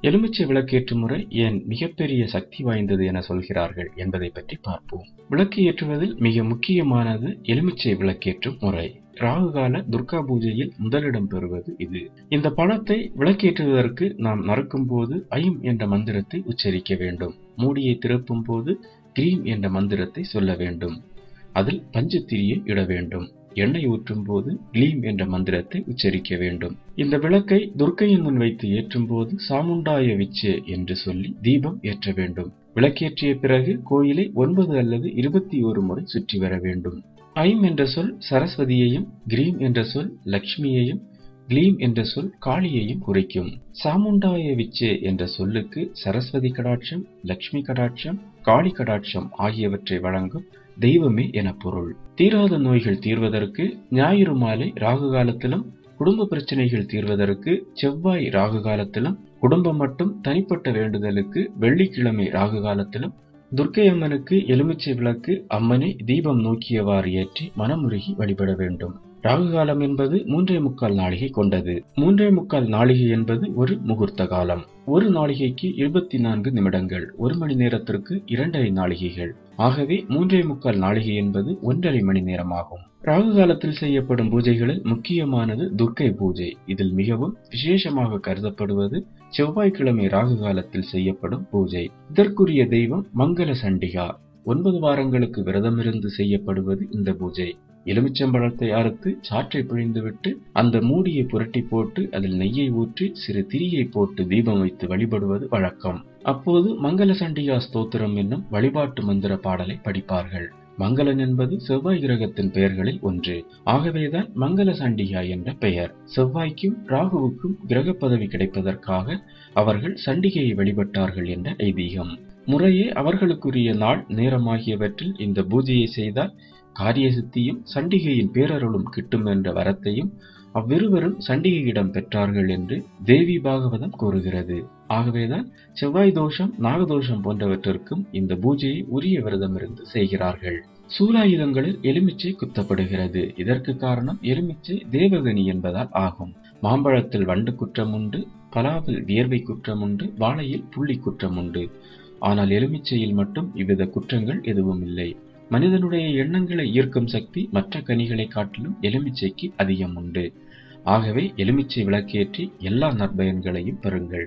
எலுமிச்சை விளக்கேற்று முறை ஏன் மிகப்பெரிய சக்தி வாய்ந்தது என சொல்கிறார்கள் என்பதை பற்றி பார்ப்போம். விளக்கு ஏற்றுவதில் மிக முக்கியமானது எலுமிச்சை விளக்கேற்றும் முறை. ராகுகால துர்கா பூஜையில் முதலிடம் பெறுவது இது. இந்த பழத்தை விளக்கேற்றுவதற்கு நாம் நறுக்கும் போது ஐம் என்ற மந்திரத்தை உச்சரிக்க வேண்டும். மூடியை திறப்பும் போது கிரீம் என்ற மந்திரத்தை சொல்ல வேண்டும். அதில் பஞ்சத்திரியை இட வேண்டும். எண்ணெய் ஊற்றும் போது கிளீம் என்ற மந்திரத்தை உச்சரிக்க வேண்டும். இந்த விளக்கை துர்க்கையின் முன் வைத்து ஏற்றும் போது சாமுண்டாய விச்சே என்று சொல்லி தீபம் ஏற்ற வேண்டும். விளக்கேற்றிய பிறகு கோயிலை ஒன்பது அல்லது இருபத்தி ஒரு முறை சுற்றி வர வேண்டும். ஐம் என்ற சொல் சரஸ்வதியையும் கிரீம் என்ற சொல் லக்ஷ்மியையும் கிளீம் என்ற சொல் காளியையும் குறிக்கும். சாமுண்டாய விச்சே என்ற சொல்லுக்கு சரஸ்வதி கடாட்சம் லக்ஷ்மி கடாட்சம் காளி கடாட்சம் ஆகியவற்றை வழங்கும் தெய்வமே என பொருள். தீராத நோய்கள் தீர்வதற்கு ஞாயிறு மாலை ராகு காலத்திலும் குடும்ப பிரச்சனைகள் தீர்வதற்கு செவ்வாய் ராகு காலத்திலும் குடும்பம் மட்டும் தனிப்பட்ட வேண்டுதலுக்கு வெள்ளிக்கிழமை ராகு காலத்திலும் துர்க்கை அம்மனுக்கு எலுமிச்சை விளக்கு அம்மனை தீபம் நோக்கியவாறு ஏற்றி மனமுருகி வழிபட வேண்டும். ராகு காலம் என்பது மூன்றே முக்கால் நாளிகை கொண்டது. மூன்றே முக்கால் நாளிகை என்பது ஒரு முகூர்த்த காலம். ஒரு நாளிகைக்கு இருபத்தி நான்கு நிமிடங்கள் ஒரு மணி நேரத்திற்கு இரண்டரை நாளிகைகள் ஆகவே மூன்றே முக்கால் நாளிகை என்பது ஒன்றரை மணி நேரமாகும். ராகு காலத்தில் செய்யப்படும் பூஜைகளில் முக்கியமானது துர்க்கை பூஜை. இதில் மிகவும் விசேஷமாக கருதப்படுவது செவ்வாய்க்கிழமை ராகு காலத்தில் செய்யப்படும் பூஜை. இதற்குரிய தெய்வம் மங்கள சண்டிகா. ஒன்பது வாரங்களுக்கு விரதமிருந்து செய்யப்படுவது இந்த பூஜை. எலுமிச்சம்பழத்தை அறுத்து சாற்றை பிழிந்துவிட்டு அந்த மூடியை புரட்டி போட்டு அதில் நெய்யை ஊற்றி சிறு திரியை போட்டு தீபம் வைத்து வழிபடுவது வழக்கம். அப்போது மங்கள சண்டிகா ஸ்தோத்திரம் என்னும் வழிபாட்டு மந்திர பாடலை படிப்பார்கள். மங்களன் என்பது செவ்வாய் கிரகத்தின் பெயர்களில் ஒன்று. ஆகவேதான் மங்கள சண்டிகா என்ற பெயர். செவ்வாய்க்கும் ராகுவுக்கும் கிரக பதவி கிடைப்பதற்காக அவர்கள் சண்டிகையை வழிபட்டார்கள் என்ற ஐதீகம். முறையே அவர்களுக்குரிய நாள் நேரமாகியவற்றில் இந்த பூஜையை செய்தால் காரிய சித்தியும் சண்டிகையின் பேரருளும் கிட்டும் என்ற வரத்தையும் அவ்விருவரும் சண்டிகையிடம் பெற்றார்கள் என்று தேவி பாகவதம் கூறுகிறது. ஆகவேதான் செவ்வாய் தோஷம் நாகதோஷம் போன்றவற்றிற்கும் இந்த பூஜையை உரிய விரதமிருந்து செய்கிறார்கள். சூலாயுதங்களில் எலுமிச்சை குத்தப்படுகிறது. இதற்கு காரணம் எலுமிச்சை தேவகனி என்பதால் ஆகும். மாம்பழத்தில் வண்டு குற்றம் உண்டு பலாவில் வியர்வை குற்றம் உண்டு வாழையில் புள்ளி குற்றம் உண்டு. ஆனால் எலுமிச்சையில் மட்டும் இவ்வித குற்றங்கள் எதுவும் இல்லை. மனிதனுடைய எண்ணங்களை ஈர்க்கும் சக்தி மற்ற கனிகளை காட்டிலும் எலுமிச்சைக்கு அதிகம் உண்டு. ஆகவே எலுமிச்சை விளக்கேற்றி எல்லா நற்பயன்களையும் பெறுங்கள்.